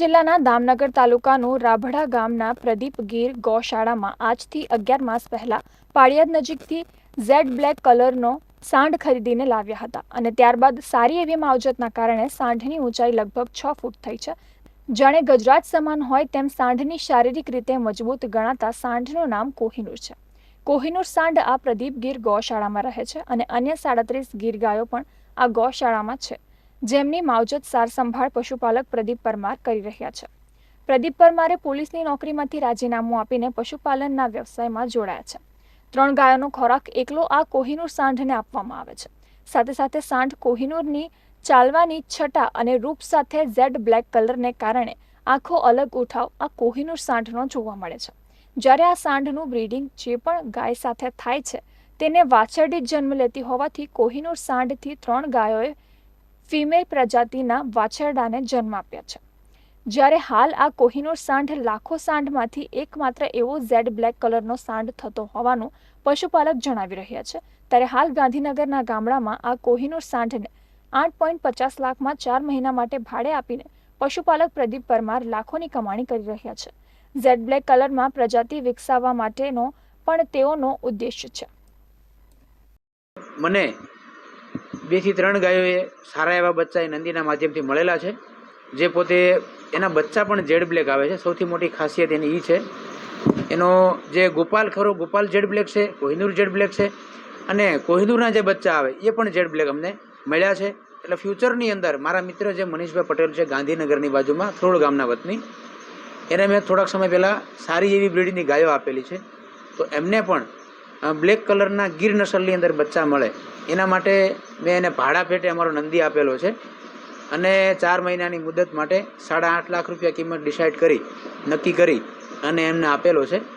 જિલ્લાના દામનગર તાલુકાનું રાભડા ગામના પ્રદીપ ગીર ગૌશાળામાં આજથી અગિયાર માસ પહેલા પાળિયાદ નજીકથી ઝેડ બ્લેક કલરનો સાંઢ ખરીદીને લાવ્યા હતા અને ત્યારબાદ સારી એવી માવજતના કારણે સાંઢની ઊંચાઈ લગભગ છ ફૂટ થઈ છે. જાણે ગજરાત સમાન હોય તેમ સાંઢની શારીરિક રીતે મજબૂત ગણાતા સાંઢનું નામ કોહિનૂર છે. કોહિનૂર સાંઢ આ પ્રદીપ ગીર ગૌશાળામાં રહે છે અને અન્ય સાડત્રીસ ગીર ગાયો પણ આ ગૌશાળામાં છે. જેમની માવજત સારસંભાળ પશુપાલક પ્રદીપ પરમાર કરી રહ્યા છે. પ્રદીપ પરમારે પોલીસની નોકરીમાંથી રાજીનામું આપીને પશુપાલનના વ્યવસાયમાં જોડાયા છે. ત્રણ ગાયોનો ખોરાક એકલો આ કોહિનૂર સાંઢને આપવામાં આવે છે. સાથે સાથે સાંઢ કોહિનૂરની ચાલવાની છટા અને રૂપ સાથે ઝેડ બ્લેક કલરને કારણે આંખો અલગ ઉઠાવ આ કોહિનૂર સાંઢનો જોવા મળે છે. જ્યારે આ સાંઢનું બ્રીડિંગ જે પણ ગાય સાથે થાય છે, તેને વાછરડી જન્મ લેતી હોવાથી કોહિનૂર સાંઢથી ત્રણ ગાયોએ ફિમેલ પ્રજાતિના વાછરડાને જન્મ આપ્યા છે. જ્યારે હાલ આ કોહિનૂર સાંઢ લાખો સાંઢમાંથી એકમાત્ર એવો ઝેડ બ્લેક કલરનો સાંઢ થતો હોવાનું પશુપાલક જણાવી રહ્યા છે. ત્યારે હાલ ગાંધીનગરના ગામડામાં આ કોહિનૂર સાંઢને આઠ પોઈન્ટ પચાસ લાખમાં ચાર મહિના માટે ભાડે આપીને પશુપાલક પ્રદીપ પરમાર લાખોની કમાણી કરી રહ્યા છે. ઝેડ બ્લેક કલરમાં પ્રજાતિ વિકસાવવા માટેનો પણ તેઓનો ઉદ્દેશ છે. મને બેથી ત્રણ ગાયોએ સારા એવા બચ્ચા એ નંદીના માધ્યમથી મળેલા છે. જે પોતે એના બચ્ચા પણ જેડ બ્લેક આવે છે. સૌથી મોટી ખાસિયત એની એ છે. એનો જે ગોપાલ ખરો, ગોપાલ જેડ બ્લેક છે, કોહિનૂર જેડ બ્લેક છે અને કોહિનૂરના જે બચ્ચા આવે એ પણ જેડ બ્લેક અમને મળ્યા છે. એટલે ફ્યુચરની અંદર મારા મિત્ર જે મનીષભાઈ પટેલ છે ગાંધીનગરની બાજુમાં, થ્રોડ ગામના વતની, એને મેં થોડાક સમય પહેલાં સારી એવી બ્રીડની ગાયો આપેલી છે. તો એમને પણ બ્લેક કલરના ગીર નસલની અંદર બચ્ચા મળે. એના માટે મેં એને ભાડા પેટે અમારો નંદી આપેલો છે. અને ચાર મહિનાની મુદત માટે સાડા આઠ લાખ રૂપિયા કિંમત ડિસાઇડ કરી, નક્કી કરી અને એમને આપેલો છે.